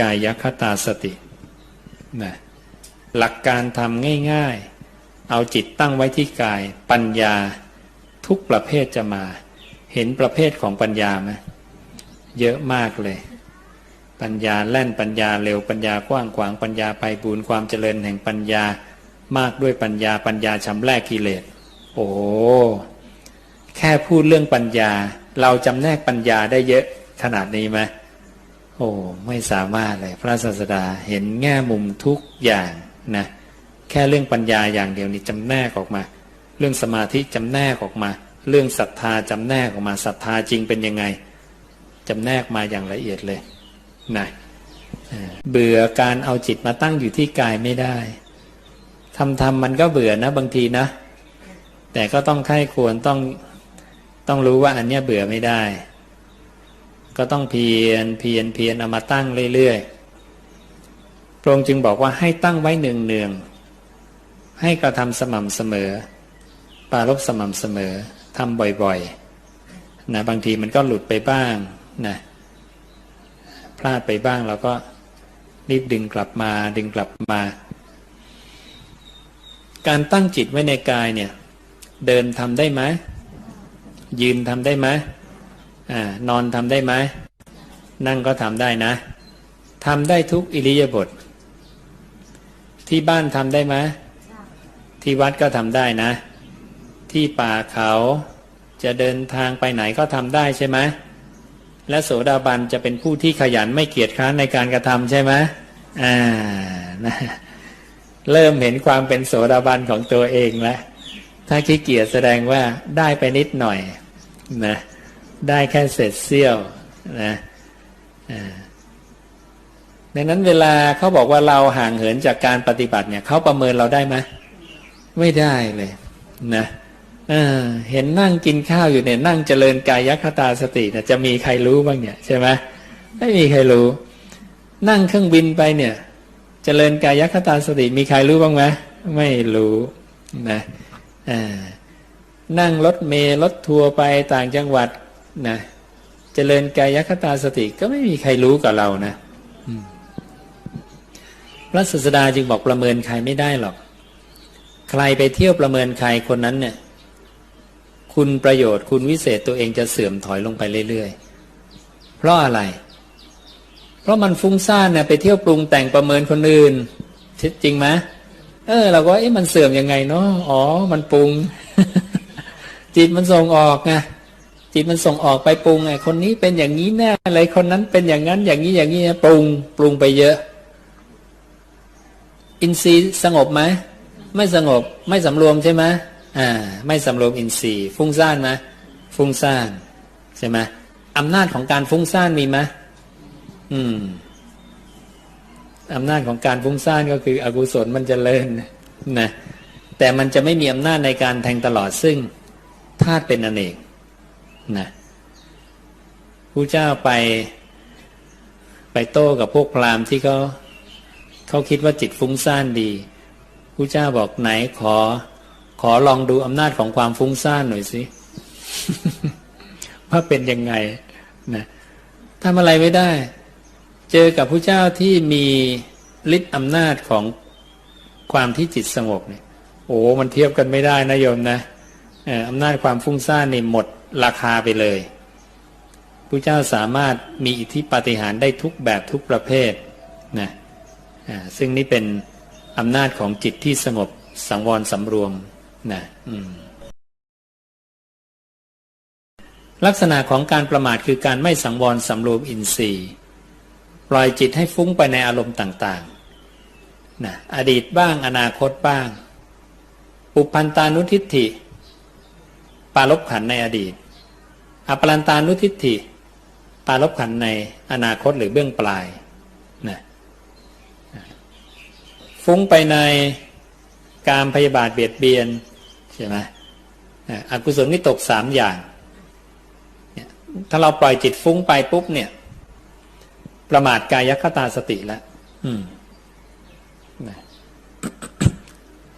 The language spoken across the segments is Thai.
กายคตาสตินะหลักการทำง่ายๆ เอาจิตตั้งไว้ที่กายปัญญาทุกประเภทจะมา เห็นประเภทของปัญญาไหมเยอะมากเลย ปัญญาแล่นปัญญาเร็วปัญญากว้างขวางปัญญาไปบูนความเจริญแห่งปัญญามากด้วยปัญญาปัญญาชำแรกกิเลส โอ้แค่พูดเรื่องปัญญา เราจำแนกปัญญาได้เยอะขนาดนี้ไหม โอ้ไม่สามารถเลย พระศาสดาเห็นแง่มุมทุกอย่างนะแค่เรื่องปัญญาอย่างเดียวนี้จำแนกออกมา เรื่องสมาธิจำแนกออกมา เรื่องศรัทธาจำแนกออกมาศรัทธาจริงเป็นยังไงจำแนกมาอย่างละเอียดเลยนะเบื่อการเอาจิตมาตั้งอยู่ที่กายไม่ได้ทำทำมันก็เบื่อนะบางทีนะ แต่ก็ต้องไข้ควรต้องต้องรู้ว่าอันเนี้ยเบื่อไม่ได้ ก็ต้องเพียรเพียรเพียรเอามาตั้งเรื่อยๆ พระองค์จึงบอกว่าให้ตั้งไว้เนืองเนืองให้กระทำสม่ำเสมอ ปารบสม่ำเสมอทำบ่อยๆ นะบางทีมันก็หลุดไปบ้างนะพลาดไปบ้างเราก็รีบดึงกลับมาดึงกลับมา การตั้งจิตไว้ในกายเนี่ย เดินทำได้ไหมยืนทำได้ไหม อนอนทำได้ไหมนั่งก็ทำได้นะทำได้ทุกอิริยาบถทที่บ้านทำได้ไหมที่วัดก็ทำได้นะ ที่ป่าเขาจะเดินทางไปไหนก็ทำได้ใช่ไหมและโสดาบันจะเป็นผู้ที่ขยันไม่เกียจคร้านในการกระทำใช่ไหมอ่านะเริ่มเห็นความเป็นโสดาบันของตัวเองแล้วถ้าขี้เกียจแสดงว่าได้ไปนิดหน่อยนะ ได้แค่เศษเสี้ยวนะดังนั้นเวลาเขาบอกว่าเราห่างเหินจากการปฏิบัติเนี่ยเขาประเมินเราได้ไหมไม่ได้เลยนะเห็นนั่งกินข้าวอยู่เนี่ยนั่งเจริญกายคตาสติจะมีใครรู้บ้างเนี่ยใช่ไหมไม่มีใครรู้ นั่งเครื่องบินไปเนี่ย เจริญกายคตาสติ มีใครรู้บ้างไหมไม่รู้นะนั่งรถเมล์รถทัวร์ไปต่างจังหวัด นะเจริญกายคตาสติก็ไม่มีใครรู้กับเรานะพระศาสดาจึงบอกประเมินใครไม่ได้หรอก ใครไปเที่ยวประเมินใครคนนั้นเนี่ย คุณประโยชน์คุณวิเศษตัวเองจะเสื่อมถอยลงไปเรื่อยๆ เพราะอะไร เพราะมันฟุ้งซ่านเนี่ยไปเที่ยวปรุงแต่งประเมินคนอื่นจริงไหมเออเราก็เอ๊ะมันเสื่อมยังไงเนาะอ๋อ มันปรุง จิตมันส่งออกไง จิตมันส่งออกไปปรุงไงคนนี้เป็นอย่างนี้แน่อะไรคนนั้นเป็นอย่างนั้นอย่างนี้อย่างนี้ปรุงปรุงไปเยอะ อินทรีย์สงบไหมไม่สงบไม่สำรวมใช่ไหมอ่า ไม่สำรวมอินทรีย์ ฟุ้งซ่านไหมฟุ้งซ่านใช่ไหมอำนาจของการฟุ้งซ่านมีไหมอืมอำนาจของการฟุ้งซ่านก็คือ อกุศลมันจะเลินนะแต่มันจะไม่มีอำนาจในการแทงตลอดซึ่งธาตุเป็นอเนก นะผู้เจ้าไป ไปโต้กับพวกพราหมณ์ที่เขาเขาคิดว่าจิตฟุ้งซ่านดีผู้เจ้าบอกไหนขอ ขอลองดูอำนาจของความฟุ้งซ่านหน่อยสิว่าเป็นยังไงนะทำอะไรไม่ได้ เจอกับผู้เจ้าที่มีฤทธิ์อำนาจของความที่จิตสงบเนี่ย โอ้มันเทียบกันไม่ได้นะโยมนะอำนาจความฟุ้งซ่านนี่หมด ราคาไปเลยผู้เจ้าสามารถมีอิทธิปาฏิหาริย์ได้ทุกแบบทุกประเภทนะซึ่งนี่เป็นอำนาจของจิตที่สงบสังวรสำรวมนะลักษณะของการประมาทคือการไม่สังวรสำรวมอินทรีย์ ปล่อยจิตให้ฟุ้งไปในอารมณ์ต่างๆนะอดีตบ้างอนาคตบ้างปุพันตานุทิฏฐิ ปาลบขันในอดีต อปรันตานุทิฏฐิ ปาลบขันในอนาคตหรือเบื้องปลายนะฟุ้งไปในการพยาบาทเบียดเบียนใช่ไหมอกุศลนี่ตกสามอย่างถ้าเราปล่อยจิตฟุ้งไปปุ๊บเนี่ย ประมาทกายคตาสติแล้ว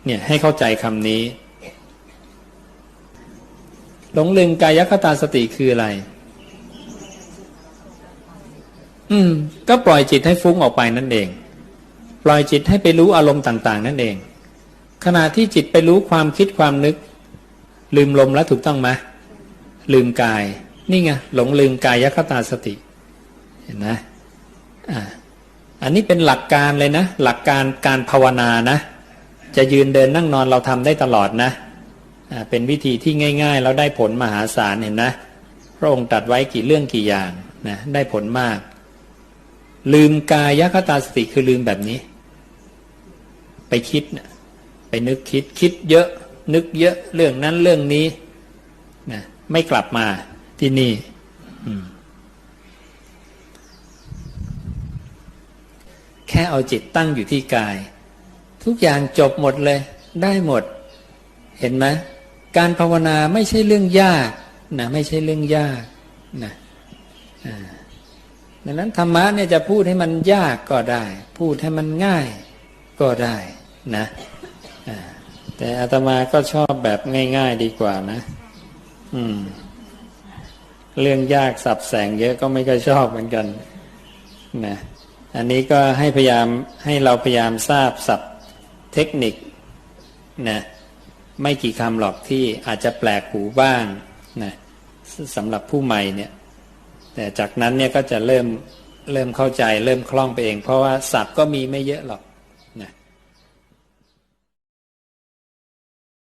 เนี่ยให้เข้าใจคำนี้ หลงลืมกายคตาสติคืออะไร อืม ก็ปล่อยจิตให้ฟุ้งออกไปนั่นเอง ปล่อยจิตให้ไปรู้อารมณ์ต่าง ๆ นั่นเอง ขณะที่จิตไปรู้ความคิดความนึก ลืมลมแล้วถูกต้องไหมลืมกาย นี่ไงหลงลืมกายยคตาสติ เห็นไหมอ่าอันนี้เป็นหลักการเลยนะ หลักการการภาวนานะ จะยืนเดินนั่งนอนเราทำได้ตลอดนะ เป็นวิธีที่ง่าย ๆ แล้วได้ผลมหาศาลเห็นนะ พระองค์ตัดไว้กี่เรื่องกี่อย่างนะได้ผลมาก ลืมกายคตาสติคือลืมแบบนี้ ไปคิดนะไปนึกคิดคิดเยอะ นึกเยอะเรื่องนั้นเรื่องนี้นะไม่กลับมาที่นี่แค่เอาจิตตั้งอยู่ที่กาย ทุกอย่างจบหมดเลย ได้หมด เห็นไหม การภาวนาไม่ใช่เรื่องยากนะไม่ใช่เรื่องยากนะดังนั้นธรรมะเนี่ยจะพูดให้มันยากก็ได้ พูดให้มันง่ายก็ได้นะแต่อาตมาก็ชอบแบบง่าย ๆดีกว่านะ อืม เรื่องยากสับแสงเยอะก็ไม่ค่อยชอบเหมือนกันนะอันนี้ก็ให้พยายามให้เราพยายามทราบศัพท์เทคนิคนะ ไม่กี่คำหรอกที่อาจจะแปลกหูบ้างนะสำหรับผู้ใหม่เนี่ยแต่จากนั้นเนี่ยก็จะเริ่มเริ่มเข้าใจเริ่มคล่องไปเอง เพราะว่าศัพท์ก็มีไม่เยอะหรอก